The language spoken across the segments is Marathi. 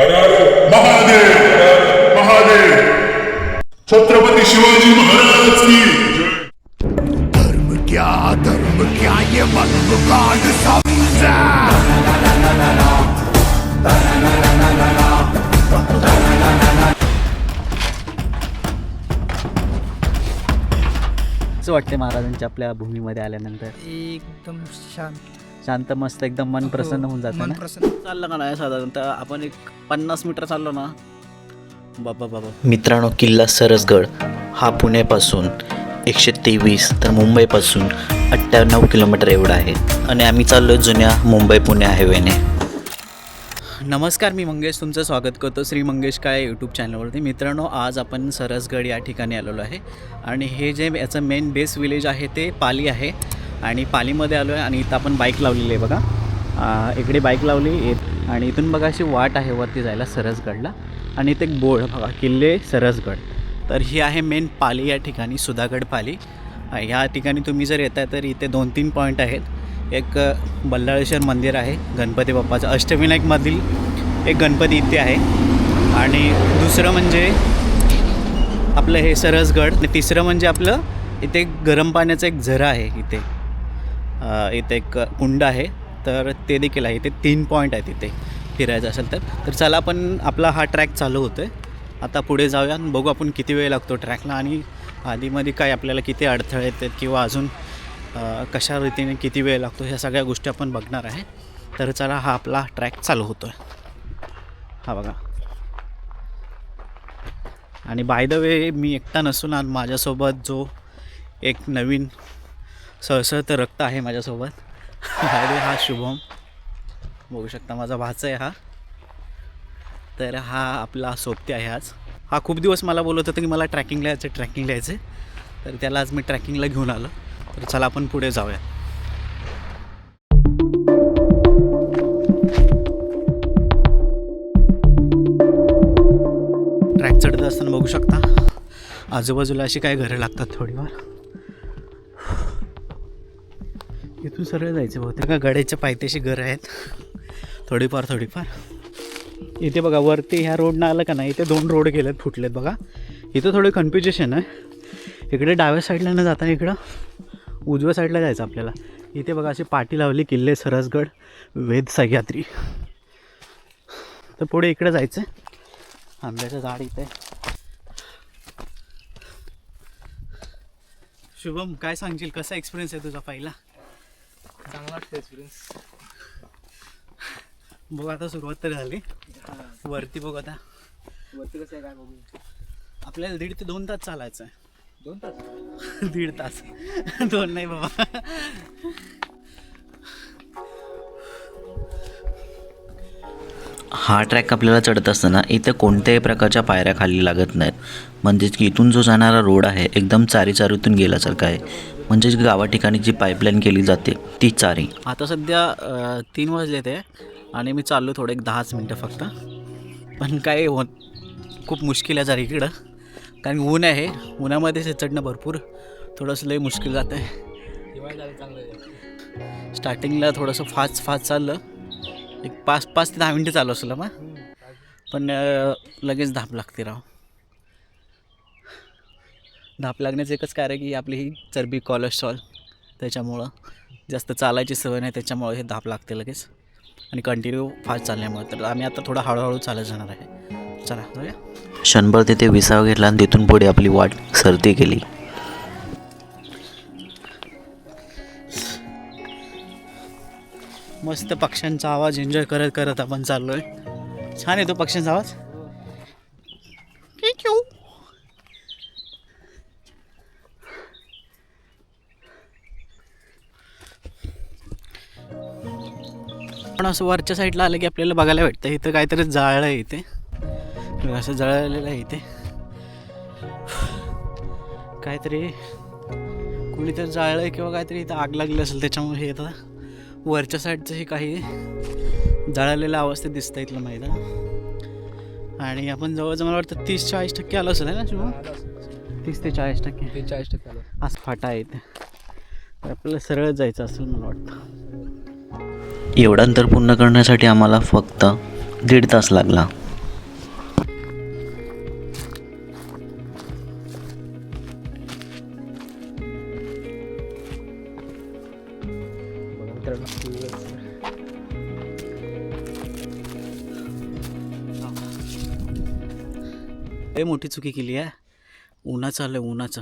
महादेव महादेव. छत्रपती शिवाजी महाराज की जय. धर्म क्या धर्म क्या ये समझा? वाटते महाराजांच्या आपल्या भूमीमध्ये आल्यानंतर. एकदम शांत. शांत मस्त एकदम मन प्रसन्न होऊन जातं मन ना? प्रसन्न चाललं का नाही साधारणतः आपण एक पन्नास मीटर चाललो ना? बाबा बाबा. मित्रांनो किल्ला सरसगड हा पुण्यापासून एकशे तेवीस तर मुंबईपासून अठ्ठ्याण्णव किलोमीटर एवढा आहे. आणि आम्ही चाललो जुन्या मुंबई पुणे हायवेने. नमस्कार मी मंगेश. तुमचं स्वागत करतो श्री मंगेश काय यूट्यूब चॅनलवरती मित्रांनो आज आपण सरसगड या ठिकाणी आलेलो आहे. आणि हे जे याचं मेन बेस विलेज आहे ते पाली आहे. आणि पालीमध्ये आलो आहे आणि इथं आपण बाईक लावलेली आहे बघा. इकडे बाईक लावली येत आणि इथून बघा अशी वाट आहे वरती जायला सरसगडला. आणि इथे एक बोर्ड बघा किल्ले सरसगड. तर ही आहे मेन पाली या ठिकाणी सुधागड पाली. या ह्या ठिकाणी तुम्ही जर येत आहे तर इथे दोन तीन पॉईंट आहेत. एक बल्लाळेश्वर मंदिर आहे गणपती बाप्पाचं. अष्टविनायकमधील एक गणपती इथे आहे. आणि दुसरं म्हणजे आपलं हे सरसगड. तिसरं म्हणजे आपलं इथे गरम पाण्याचं एक झरा आहे इथे. इथे एक कुंड आहे तर ते देखील आहे. इथे तीन पॉईंट आहेत इथे फिरायचं असेल तर. तर चला आपण आपला हा ट्रॅक चालू होतो आहे आता पुढे जाऊया आणि बघू आपण किती वेळ लागतो ट्रॅकला आणि आधीमध्ये काय आपल्याला किती अडथळे येतात किंवा अजून कशा रीतीने किती वेळ लागतो ह्या सगळ्या गोष्टी आपण बघणार आहे. तर चला हा आपला ट्रॅक चालू होतो आहे हा बघा. आणि बाय द वे मी एकटा नसून आज माझ्यासोबत जो एक नवीन सळसळतं रक्त आहे माझ्यासोबत. अरे हा शुभम. बघू शकता माझा भाचा आहे हा. तर हा आपला सोबती आहे आज. हा खूप दिवस मला बोलत होता की मला ट्रॅकिंगला यायचं ट्रॅकिंगला यायचं तर त्याला आज मी ट्रॅकिंगला घेऊन आलो. तर चला आपण पुढे जाऊया ट्रॅक चढत असताना बघू शकता. आजूबाजूला अशी काय घरं लागतात थोडीफार. इथून सरळ जायचं बहुतेक का गड्याच्या पायथ्याशी घरं आहेत. थोडीफार थोडीफार. इथे बघा वरती ह्या रोडनं आलं का नाही इथे दोन रोड गेलेत फुटलेत बघा. इथं थोडं कन्फ्युजेशन आहे. इकडे डाव्या साईडला न जाताना इकडं उजव्या साईडला जायचं आपल्याला. इथे बघा अशी पाटी लावली किल्ले सरसगड वेद सह्याद्री. तर पुढे इकडे जायचं आंब्याचं झाड इथे. शुभम काय सांगशील? कसा एक्सपिरियन्स आहे तुझा पहिला? चांगला वाटतं एक्सपिरियन्स बघ आता सुरुवात तर झाली. वरती बघ आता. वरती कसं आहे काय बघू? आपल्याला दीड ते दोन तास चालायचं आहे. दोन तास? दीड तास. दोन नाही बाबा. हा ट्रॅक आपल्याला चढत असताना इथे कोणत्याही प्रकारच्या पायऱ्या खाली लागत नाहीत. म्हणजेच की इथून जो जाणारा रोड आहे एकदम चारी चारीतून गेल्यासारखा आहे. म्हणजेच गावा ठिकाणी जी पाईपलाईन केली जाते ती चारी. आता सध्या तीन वाजले ते आणि मी चाललो थोडं एक दहाच मिनटं फक्त. पण काय होत खूप मुश्किल आहे जरा इकडं. कारण ऊन आहे उन्हामध्ये चढणं भरपूर. थोडंसं लई मुश्किल जातं आहे स्टार्टिंगला थोडंसं फास्ट फास्ट चाललं. एक पाच पाच ते दहा मिनटं चालू असलं मग. पण लगेच धाप लागते राव. धाप लागण्याचं एकच कारण की आपली ही चरबी कोलेस्ट्रॉल त्याच्यामुळं जास्त चालायची सवय नाही त्याच्यामुळं हे धाप लागते लगेच. आणि कंटिन्यू फास्ट चालल्यामुळे तर आम्ही आता थोडं हळूहळू चालत जाणार आहे. चला जाऊया. क्षणभर तिथे विसाव घेतला आणि तिथून पुढे आपली वाट सरती केली. मस्त पक्ष्यांचा आवाज एन्जॉय करत करत आपण चाललो आहे छान येतो पक्ष्यांचा आवाज. क्यू पण असं वरच्या साईडला आलं की आपल्याला बघायला भेटतं. इथं काहीतरी जाळलं आहे इथे. असं जळलेलं आहे इथे. काहीतरी कुणीतरी जाळलं आहे किंवा काहीतरी इथं आग लागली असेल त्याच्यामुळे हे येतं वरच्या साईडचं हे काही जळालेल्या अवस्थेत दिसतं इथलं मैदान. आणि आपण जवळजवळ मला वाटतं तीस चाळीस टक्के आलो असेल ना शुभम तीस ते चाळीस टक्के. चाळीस टक्के आलं. आज फाटा आहे इथे. आपल्याला सरळ जायचं असेल मला वाटतं. एवढा अंतर पूर्ण करण्यासाठी आम्हाला फक्त दीड तास लागला. ए मोठी चुकी केली आहे. उन्हाचं आलं उन्हाचा.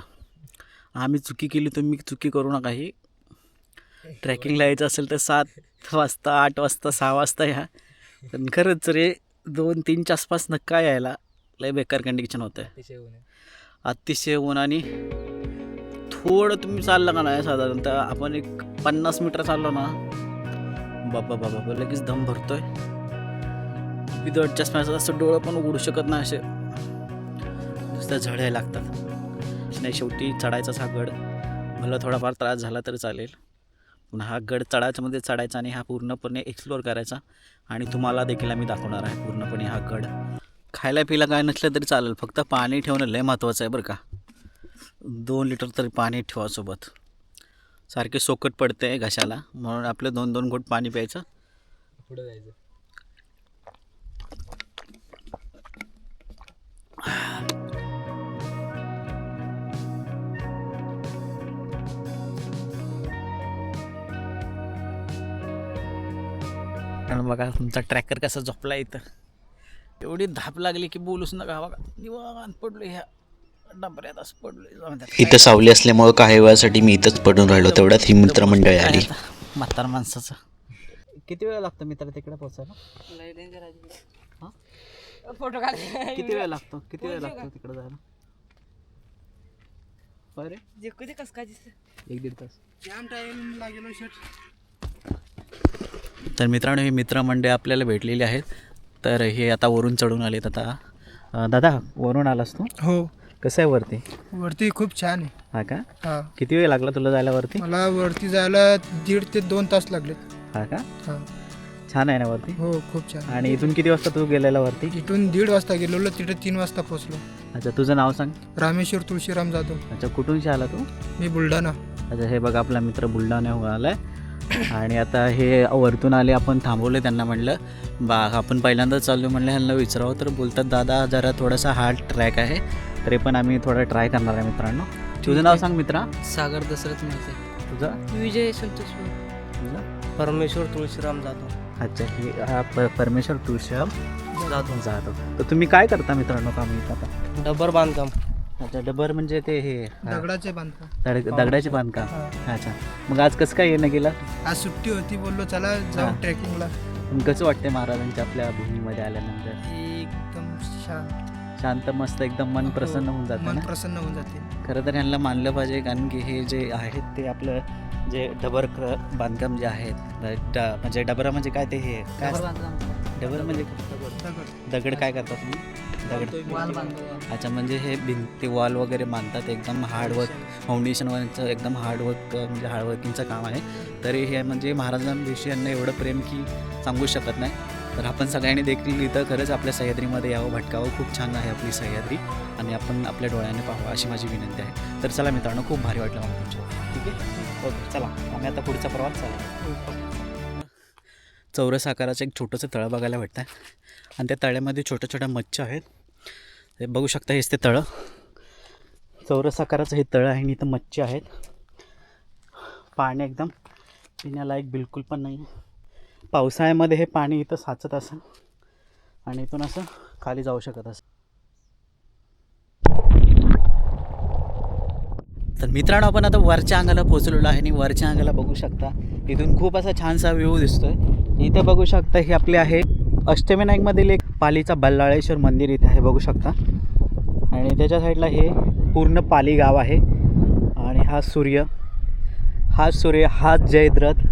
आम्ही चुकी केली तर मी चुकी करू नका ही. ट्रॅकिंगला यायचं असेल तर सात वाजता आठ वाजता सहा वाजता या. पण खरंच रे दोन तीनच्या आसपास नक्का यायला लय बेकार कंडिशन होतं अतिशय ऊन आणि थोडं तुम्ही चाललं का नाही साधारणतः? आपण एक पन्नास मीटर चाललो ना बाबा बाबा बाबा लगेच दम भरतोय. विदआउट चष्म्याचं असं डोळं पण उघडू शकत नाही असे. नुसत्या झळ्या लागतात. नाही शेवटी चढायचाच हा गड मला थोडाफार त्रास झाला तरी चालेल. पण हा गड चढायचा मध्ये चढायचा आणि हा पूर्णपणे एक्सप्लोअर करायचा. आणि तुम्हाला देखील आम्ही दाखवणार आहे पूर्णपणे हा गड. खायला पिला काय नसलं तरी चालेल फक्त पाणी ठेवणं लय महत्त्वाचं आहे बरं का. दोन लिटर तरी पाणी ठेवा सोबत. सारखे सोकट पडते आहे घशाला म्हणून आपलं दोन दोन घोट पाणी प्यायचं. पुढे जायचं. आणि बघा तुमचा ट्रॅकर कसा झोपला इथं. एवढी धाप लागली की बोलूच नका बघा. निवांत पडलो ह्या. डबऱ्यात असं पडलो. इथं सावली असल्यामुळं काही वेळासाठी मी इथंच पडून राहिलो तेवढ्यात ही मित्रमंडळी आली. म्हातार माणसाचं. किती वेळ लागतो मित्र तिकडे. हा? फोटो काढ. किती वेळ लागतो? किती वेळ लागतो तिकडे जायला? होय रे जे कधी कस काय एक दीड तास. टाइम लागेल शर्ट तर मित्रांनो हे मित्रमंडळ आपल्याला भेटलेले आहेत. तर हे आता वरून चढून आलेत आता. दादा वरून आलास तू? हो. कसं आहे वरती? वरती खूप छान आहे. हा का? हा. किती वेळ लागला तुला जायला वरती? मला वरती जायला दीड ते दोन तास लागले. हा का? हा. छान आहे ना वरती? हो खूप छान आणि इथून किती वाजता तू गेलेला वरती? इथून दीड वाजता गेलेलो तिथे तीन वाजता पोहोचलो. अच्छा तुझं नाव सांग. रामेश्वर तुळशीराम जाधव. अच्छा कुठूनशी आला तू? मी बुलढाणा. अच्छा हे बघा आपला मित्र बुलढाण्याहून आलाय. आणि आता हे वरतून आले आपण थांबवले त्यांना म्हणलं. बा आपण पहिल्यांदाच चाललो म्हणलं ह्यांना विचारावं तर बोलतात दादा जरा थोडासा हार्ड ट्रॅक आहे तरी पण आम्ही थोडा ट्राय करणार आहे मित्रांनो. तुझं नाव सांग मित्रा. सागर दसरथ माहिती तुझं? विजय संतोष तुझं? परमेश्वर तुळशीराम जाधव. अच्छा ही हा प परमेश्वर तुळशीराम जाधव. जाधव. तर तुम्ही काय करता मित्रांनो काम इथं आता? डबर बांधकाम. अच्छा डबर म्हणजे ते हे हा, दगडाचे बांधकाम. दगड दगडाचे बांधकाम. अच्छा. मग आज कसं काय येणं गेलं? आज सुट्टी होती बोललो चला जाऊ हा. ट्रेकिंगला. पण कसं वाटते महाराजांच्या आपल्या भूमीमध्ये आल्यानंतर? एकदम शांत. शांत मस्त एकदम मन प्रसन्न होऊन जातं मन ना? प्रसन्न होऊन जाते. खरं तर ह्यांना मानलं पाहिजे कारण की हे जे आहेत ते आपलं जे डबर बांधकाम जे आहेत ड- म्हणजे डबरा म्हणजे काय ते हे? काय असतं? डबर म्हणजे दगड. दगड काय करतात तुम्ही? दगड अच्छा म्हणजे हे भिंती वॉल वगैरे बांधतात एकदम हार्डवर्क फाउंडेशनवरचं एकदम हार्डवर्क म्हणजे हार्डवर्किंगचं काम आहे. तरी हे म्हणजे महाराजांविषयी यांना एवढं प्रेम की सांगू शकत नाही. तर आपण सगळ्यांनी देखील इथं खरंच आपल्या सह्याद्रीमध्ये यावं भटकावं. खूप छान आहे आपली सह्याद्री आणि आपण आपल्या डोळ्याने पाहावं अशी माझी विनंती आहे. तर चला मित्रांनो खूप भारी वाटलं मला तुमच्या ठीक आहे? ओके चला. आम्ही आता पुढचा प्रवास चला चौरस आकाराचं एक छोटंसं तळं बघायला भेटतं आणि त्या तळ्यामध्ये छोट्या छोट्या मच्छी आहेत. हे बघू शकता हेच ते तळं. चौरस आकाराचं हे तळं आहे आणि इथं मच्छी आहेत. पाणी एकदम पिण्यालायक बिलकुल पण नाही. पावसाळ्यामध्ये हे पाणी इथं साचत असं आणि इथून असं खाली जाऊ शकत असं तर मित्रांनो आपण आता वरच्या अंगाला पोचलेलो आहे आणि वरच्या अंगाला बघू शकता इथून खूप असा छानसा व्ह्यू दिसतोय. इथे बघू शकता हे आपले आहे अष्टविनायकमधील एक पालीचा बल्लाळेश्वर मंदिर इथे आहे बघू शकता. आणि त्याच्या साईडला हे पूर्ण पाली गाव आहे. आणि हा सूर्य. हा सूर्य हा जयद्रथ.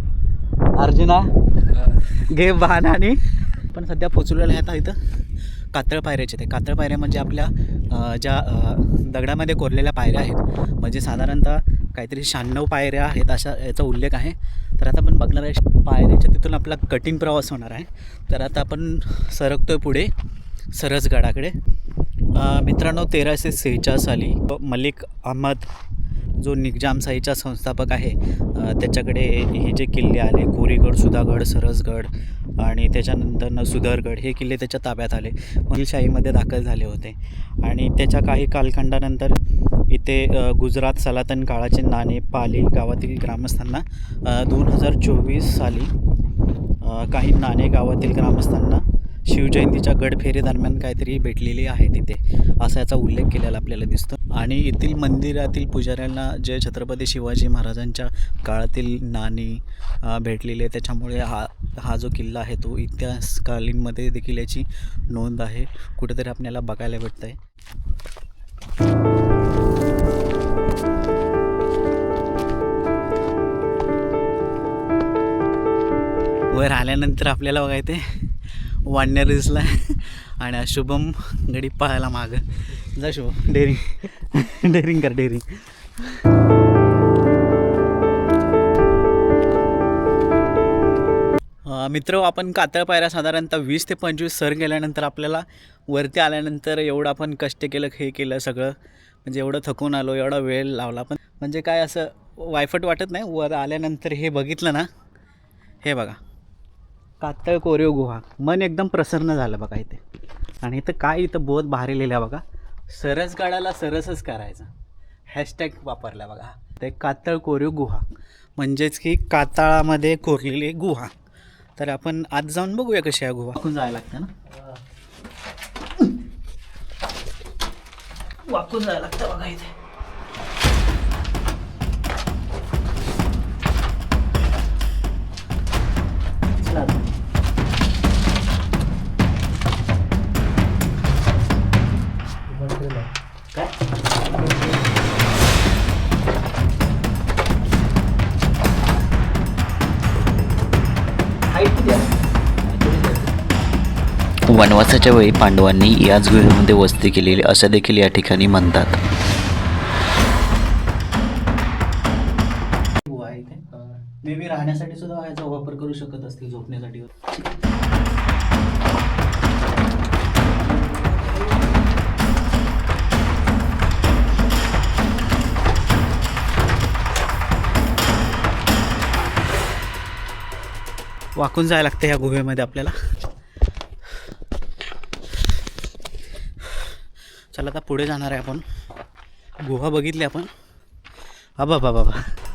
अर्जुना घे बाण आणि पण सध्या पोचलेलं आहे आता इथं कातळ पायऱ्याचे ते. कातळ पायऱ्या म्हणजे आपल्या ज्या दगडामध्ये कोरलेल्या पायऱ्या आहेत. म्हणजे साधारणतः काहीतरी शहाण्णव पायऱ्या आहेत अशा याचा उल्लेख आहे. तर आता आपण बघणार आहे पायऱ्याच्या तिथून आपला कठीण प्रवास होणार आहे. तर आता आपण सरकतो आहे पुढे सरसगडाकडे. मित्रांनो तेराशे सेहेचाळ साली मलिक अहमद जो निजामशाहीचा संस्थापक आहे त्याच्याकडे हे जे किल्ले आले कोरीगड सुधागड सरसगड आणि त्याच्यानंतर न सुधरगड हे किल्ले त्याच्या ताब्यात आले. मुलशाहीमध्ये दाखल झाले होते. आणि त्याच्या काही कालखंडानंतर इथे गुजरात सलातन काळाचे नाणे पाली गावातील ग्रामस्थांना दोन हजार चोवीस साली काही नाणे गावातील ग्रामस्थांना शिवजयंतीच्या गडफेरीदरम्यान काहीतरी भेटलेली आहे तिथे असा याचा उल्लेख केलेला आपल्याला दिसतो. आणि येथील मंदिरातील पुजाऱ्यांना जे छत्रपती शिवाजी महाराजांच्या काळातील नाणी भेटलेले भेटलेली आहे. त्याच्यामुळे हा हा जो किल्ला आहे तो इतिहासकालीनमध्ये देखील याची नोंद आहे. कुठेतरी आपल्याला बघायला भेटतं आहे वर आल्यानंतर आपल्याला बघायचे वाढण्यार दिसला आणि शुभम गडी पळायला मागं. जा शुभम डेअरिंग डेअरिंग कर डेअरिंग मित्र आपण कातळ पायऱ्या साधारणतः वीस ते पंचवीस सर गेल्यानंतर आपल्याला वरती आल्यानंतर एवढं आपण कष्ट केलं हे केलं सगळं. म्हणजे एवढं थकून आलो एवढा वेळ लावला. पण म्हणजे काय असं वायफट वाटत नाही वर आल्यानंतर हे बघितलं ना? हे बघा. कातळ कोरीव गुहा. मन एकदम प्रसन्न झालं बघा इथे. आणि इथं काय इथं बहुत भारी लिहिलं बघा. सरस गाडाला सरसच करायचं. हॅशटॅग वापरला बघा. ते कातळ कोरीव गुहा. म्हणजेच की कातळामध्ये कोरलेली गुहा. तर आपण आज जाऊन बघूया कशी आहे गुहा. वाकून जायला लागतं ना? वाकून जायला लागतं बघा इथे. वनवासाच्या वेळी पांडवांनी याच गुहेमध्ये वस्ती केलेली असं देखील या ठिकाणी म्हणतात. मे बी राहण्यासाठी सुद्धा याचा वापर करू शकत असतील झोपण्यासाठी. वाकून जायला लागतं या गुहेमध्ये आपल्याला. चला आता पुढे जाणार आहे आपण. गुहा बघितली आपण. अबा बाबा बाबा.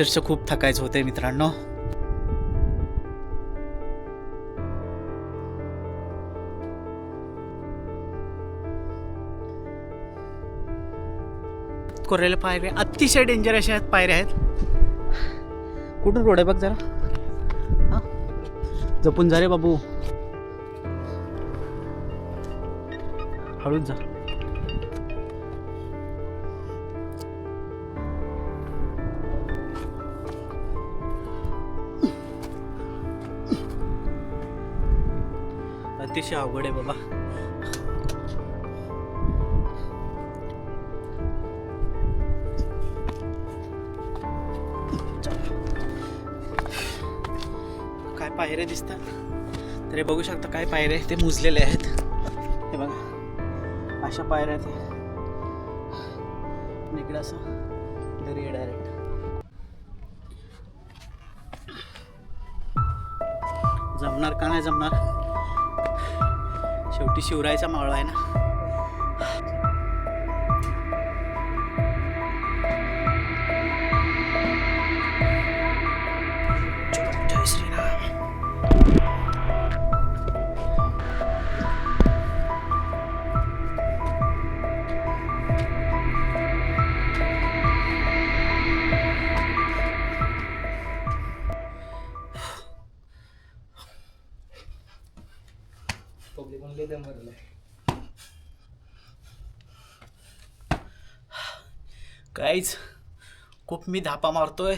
अक्षरशः खूप थकायचं होते मित्रांनो. कोरेल पायऱ्या अतिशय डेंजर अशा आहेत पायऱ्या आहेत. कुठून रोड आहे बघ जरा. हा? जपून जा रे बाबू. हळूच जा. अतिशय अवघड आहे बाबा. काय पायऱ्या दिसतात? तर हे बघू शकता काय पायऱ्या ते मुजलेले आहेत. हे बघा अशा पायऱ्या आहेत. हे. असं दरी डायरेक्ट जमणार का नाही जमणार? शेवटी शिवरायचा मावळा आहे ना. काहीच खूप मी धापा मारतो आहे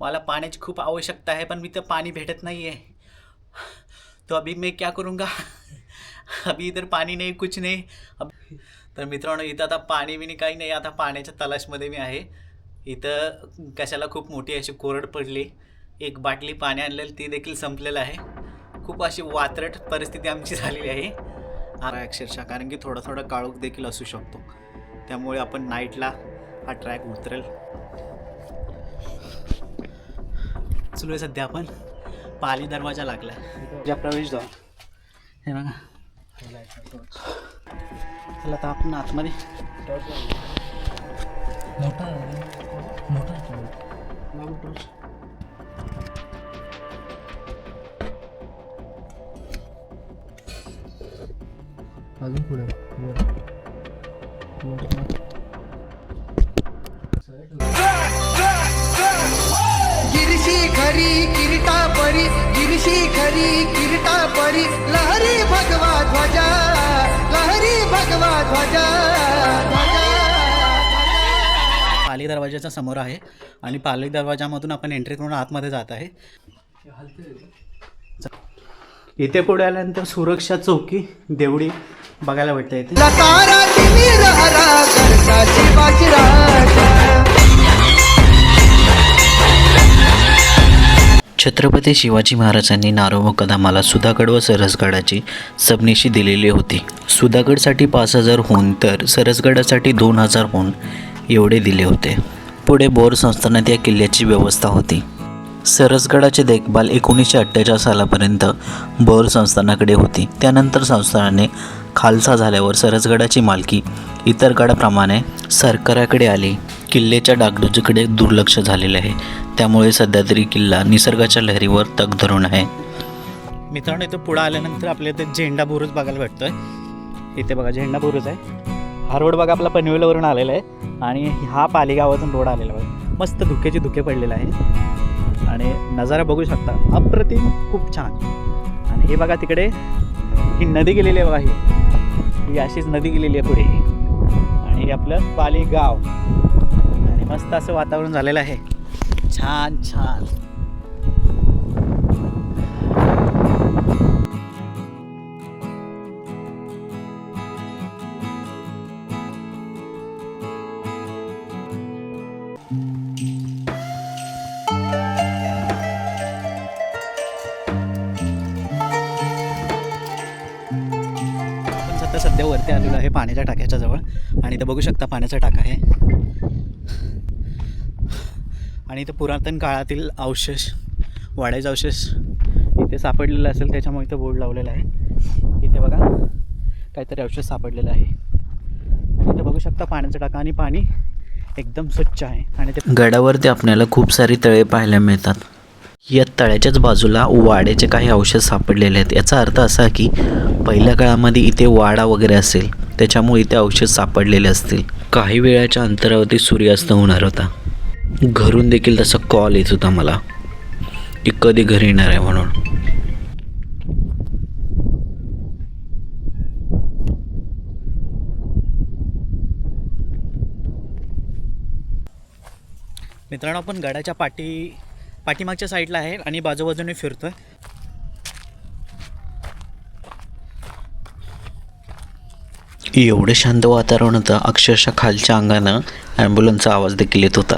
मला पाण्याची खूप आवश्यकता आहे पण मी तर पाणी भेटत नाही आहे तो अभी मैं क्या करूँगा? अभी इधर पाणी नाही कुछ नाही. अब तर मित्रांनो इथं आता पाणी बिणी काही नाही आता पाण्याच्या तलाशमध्ये मी आहे. इथं कशाला खूप मोठी अशी कोरड पडली. एक बाटली पाणी आणलेली ती देखील संपलेलं आहे. खूप अशी वात्रट परिस्थिती आमची झालेली आहे. अक्षरशः कारण की थोडा थोडा काळोख देखील असू शकतो. त्यामुळे आपण नाईटला हा ट्रॅक उतरेल. सुरू आहे सध्या आपण पाली दरवाजा लागला ज्या प्रवेशद्वार हे बघा. चला आता आपण आतमध्ये. अजून पुढे. खरी किरीटा परी गिरशी खरी किरीटा परी लहरी भगवा ध्वजा लहरी भगवा ध्वजा पाली दरवाजाच्या समोर आहे आणि पाली दरवाजामधून आपण एंट्री करून आतमध्ये जात आहे. इथे पुढे आल्यानंतर सुरक्षा चौकी देवडी बघायला भेटते इथे. छत्रपती शिवाजी महाराजांनी नारो मुकदमाला सुधागड व सरसगडाची सबनिशी दिलेली होती. सुधागडसाठी पाच हजार होऊन तर सरसगडासाठी दोन हजारहून एवढे दिले होते. पुढे बोर संस्थानात या किल्ल्याची व्यवस्था होती. सरसगडाची देखभाल एकोणीसशे अठ्ठेचाळीस सालापर्यंत बोर संस्थानाकडे होती. त्यानंतर संस्थानाने खालसा झाल्यावर सरसगडाची मालकी इतर गडाप्रमाणे सरकाराकडे आली. किल्ल्याच्या डागडुजीकडे दुर्लक्ष झालेले आहे. त्यामुळे सध्या तरी किल्ला निसर्गाच्या लहरीवर तग धरून आहे. मित्रांनो इथं पुढं आल्यानंतर आपल्या इथे झेंडा बुरुज बघायला भेटतोय. इथे बघा झेंडा बुरुज आहे. हा रोड बघा आपला पनवेलवरून आलेला आहे. आणि हा पालीगावातून रोड आलेला आहे. मस्त धुक्याचे धुके पडलेले आहे. आणि नजारा बघू शकता. अप्रतिम खूप छान. आणि हे बघा तिकडे ही नदी गेलेली आहे बघा ही. ही अशीच नदी गेलेली आहे पुढे. आणि हे आपलं पालीगाव. आणि मस्त असं वातावरण झालेलं आहे. छान छान. आपण सध्या सध्या वरती आलेलो आहे पाण्याच्या टाक्याच्या जवळ. आणि इथं बघू शकता पाण्याचा टाका आहे. आणि इथं पुरातन काळातील अवशेष वाड्याचे अवशेष इथे सापडलेलं असेल त्याच्यामुळे इथं बोर्ड लावलेला आहे. इथे बघा काहीतरी अवशेष सापडलेलं आहे. आणि इथे बघू शकता पाण्याचा टाका आणि पाणी एकदम स्वच्छ आहे. आणि ते गडावरती आपल्याला खूप सारी तळे पाहायला मिळतात. या तळ्याच्याच बाजूला वाड्याचे काही अवशेष सापडलेले आहेत. याचा अर्थ असा की पहिल्या काळामध्ये इथे वाडा वगैरे असेल त्याच्यामुळे इथे अवशेष सापडलेले असतील. काही वेळाच्या अंतरावरती सूर्यास्त होणार होता. घरून देखील तसा कॉल येत होता मला की कधी घरी येणार आहे म्हणून. मित्रांनो आपण गडाच्या पाठी पाठीमागच्या साईडला आहे आणि बाजूबाजूने फिरतोय. एवढं शांत वातावरण होतं अक्षरशः खालच्या अंगानं ॲम्ब्युलन्सचा आवाज देखील येत होता.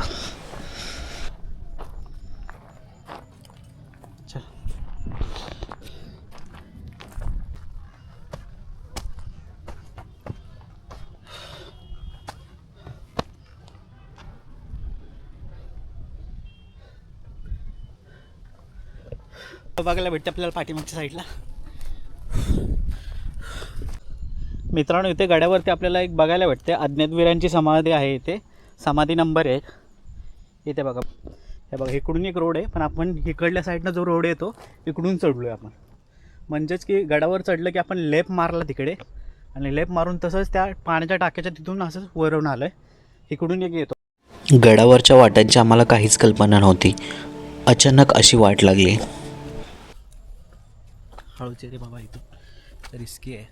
बघायला भेटते आपल्याला पाठीमागच्या साईडला. मित्रांनो इथे गड्यावरती आपल्याला एक बघायला भेटते. अज्ञातवीरांची समाधी आहे इथे. समाधी नंबर एक. इथे बघा. हे बघा इकडून एक रोड आहे पण आपण इकडल्या साईडनं जो रोड येतो इकडून चढलो आहे आपण. म्हणजेच की गडावर चढलं की आपण लेप मारला तिकडे. आणि लेप मारून तसंच त्या पाण्याच्या टाक्याच्या तिथून असंच वरून आलं आहे इकडून एक येतो. गडावरच्या वाट्यांची आम्हाला काहीच कल्पना नव्हती. अचानक अशी वाट लागली. हळूचे रे बाबा इथं रिस्की आहे.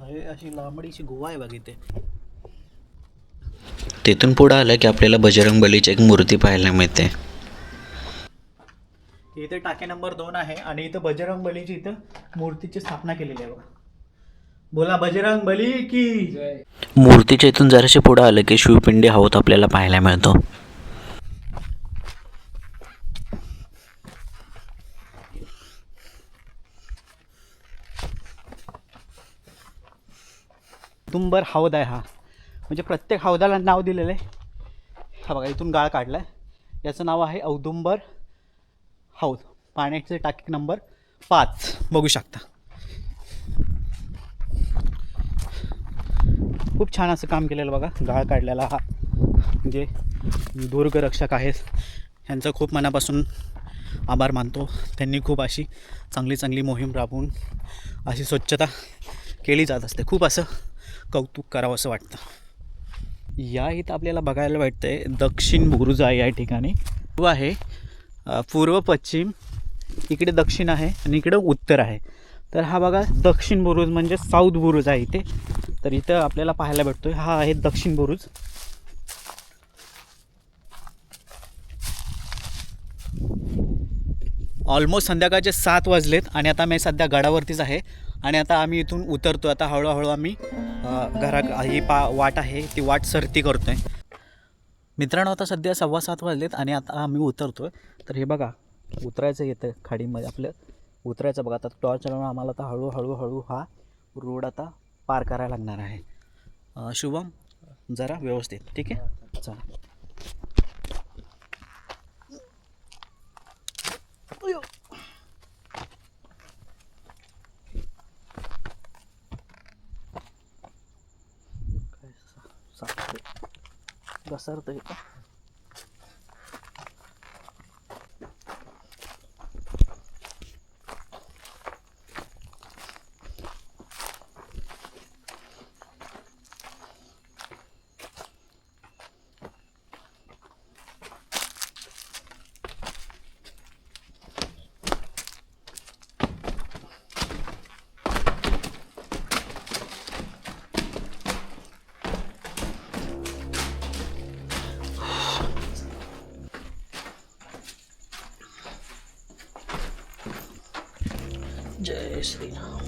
अरे अशी लांबडीशी गुहा आहे बघ इथे. तिथून पुढं आलं की आपल्याला बजरंग बलीची एक मूर्ती पाहायला मिळते. इथे टाके नंबर दोन आहे आणि इथं बजरंग बलीची इथं मूर्तीची स्थापना केलेली आहे बघा. बोला बजरंग बली की मूर्तीच्या इथून जराशे पुढं आलं की शिवपिंडी हवत आपल्याला पाहायला मिळतो. औदुंबर हौद आहे हा. म्हणजे प्रत्येक हौदाला नाव दिलेलं आहे. हा बघा इथून गाळ काढला आहे याचं नाव आहे औदुंबर हौद. पाण्याचे टाकी नंबर पाच. बघू शकता. खूप छान असं काम केलेलं बघा गाळ काढलेला हा. जे दुर्गरक्षक आहेत ह्यांचं खूप मनापासून आभार मानतो. त्यांनी खूप अशी चांगली चांगली मोहीम राबवून अशी स्वच्छता केली जात असते. खूप असं कौतुक करावं असं वाटतं. या इथं आपल्याला बघायला भेटतं आहे दक्षिण बुरुज आहे या ठिकाणी. पूर्व आहे पूर्व पश्चिम इकडे दक्षिण आहे आणि इकडं उत्तर आहे. तर हा बघा दक्षिण बुरुज म्हणजे साऊथ बुरुज आहे इथे. तर इथं आपल्याला पाहायला भेटतो हा आहे दक्षिण बुरुज. ऑलमोस्ट संध्याकाळचे सात वाजलेत आणि आता मी सध्या गडावरतीच आहे. आणि आता आम्ही इथून उतरतो आता हळूहळू आम्ही घरा ही पा वाट आहे ती वाट सरती करतो आहे मित्रांनो आता सध्या सव्वा सात वाजलेत आणि आता आम्ही उतरतो आहे तर हे बघा उतरायचं येतं खाडीमध्ये आपलं. उतरायचं बघा आता टॉर्च आम्हाला आता हळूहळू हळू हा रोड आता पार करायला लागणार आहे. शुभम जरा व्यवस्थित ठीक आहे? चला. घसरतं इथं जय श्रीराम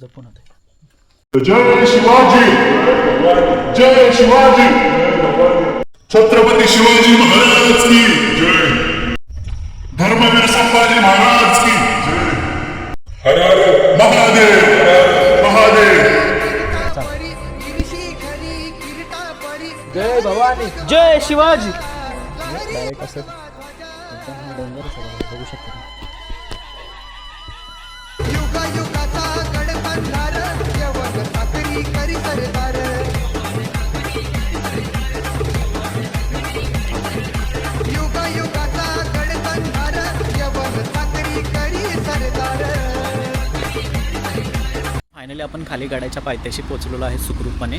जपून होते जय शिवाजी! जय शिवाजी! छत्रपती शिवाजी महाराज की जय! धर्मवीर संभाजी महाराज की जय! हर हर महादेव! महादेव! जय भवानी। जय शिवाजी। असं एकदम आहे बघू शकता फायनली आपण खाली गाड्याच्या पायथ्याशी पोचलेलो आहे सुखरूपपणे.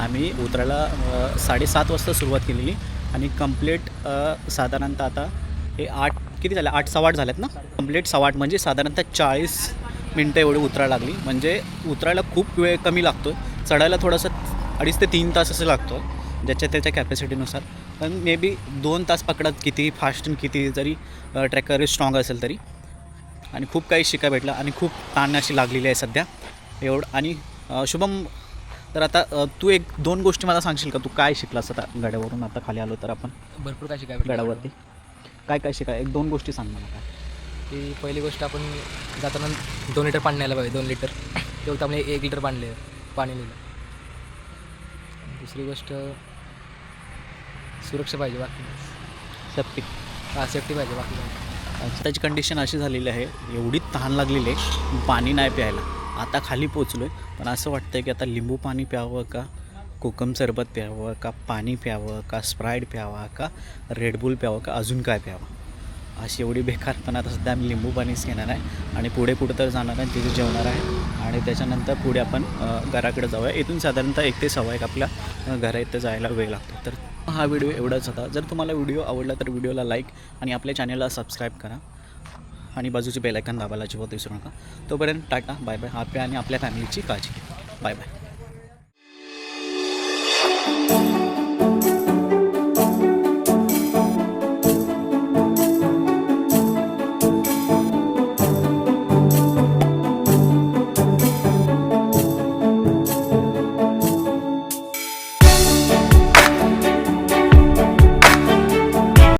आम्ही उतरायला साडेसात वाजता सुरुवात केलेली. आणि कंप्लीट साधारणतः आता हे आठ किती झालं? आठ सवाट झाल्यात ना? कंप्लीट सव्वा आठ म्हणजे साधारणतः चाळीस मिनटं एवढी उतरायला लागली. म्हणजे उतरायला खूप वेळ कमी लागतो चढायला थोडंसं अडीच ते तीन तास असं लागतो ज्याच्या त्याच्या कॅपॅसिटीनुसार पण मे बी दोन तास पकडत किती फास्ट आणि किती जरी ट्रॅकर स्ट्रॉंग असेल तरी. आणि खूप काही शिका भेटलं आणि खूप ताण अशी लागलेली आहे सध्या. एवढं आणि शुभम तर आता अ, तू एक दोन गोष्टी मला सांगशील का? तू काय शिकलास आता गड्यावरून? आता खाली आलो तर आपण. भरपूर काय शिकायला भेटलं. गडावरती काय काय शिकाय एक दोन गोष्टी सांग मला काय. की पहिली गोष्ट आपण जाताना दोन लिटर पाणी न्यायला पाहिजे दोन लिटर. तेवढं आपण एक लिटर पाणी लिहिलं. पाणी लिहिलं. दुसरी गोष्ट सुरक्षा पाहिजे बाकी. सेफ्टी हा सेफ्टी पाहिजे बाकी. काय त्याची कंडिशन अशी झालेली आहे एवढी तहान लागलेली आहे पाणी नाही प्यायला. आता खाली पोचलो आहे पण असं वाटतं की आता लिंबू पाणी प्यावं का कोकम सरबत प्यावं का पाणी प्यावं का स्प्राईट प्यावा का रेडबुल प्यावं का अजून काय प्यावं? अशी एवढी बेकार पण आता सध्या आम्ही लिंबू पाणीच घेणार आहे आणि पुढे कुठं तर जाणार आहे तिथे जेवणार आहे. आणि त्याच्यानंतर पुढे आपण घराकडे जाऊया. इथून साधारणतः एक ते सव्वा एक आपल्या घरा इथं जायला वेळ लागतो. तर हा व्हिडिओ एवढाच होता. जर तुम्हाला व्हिडिओ आवडला तर व्हिडिओला लाईक आणि आपल्या चॅनलला सबस्क्राईब करा. आणि बाजूची बेलायकन दाबायला अजिबात विसरू नका. तोपर्यंत टाटा बाय बाय आपल्या आणि आपल्या फॅमिलीची काळजी घ्या. Bye bye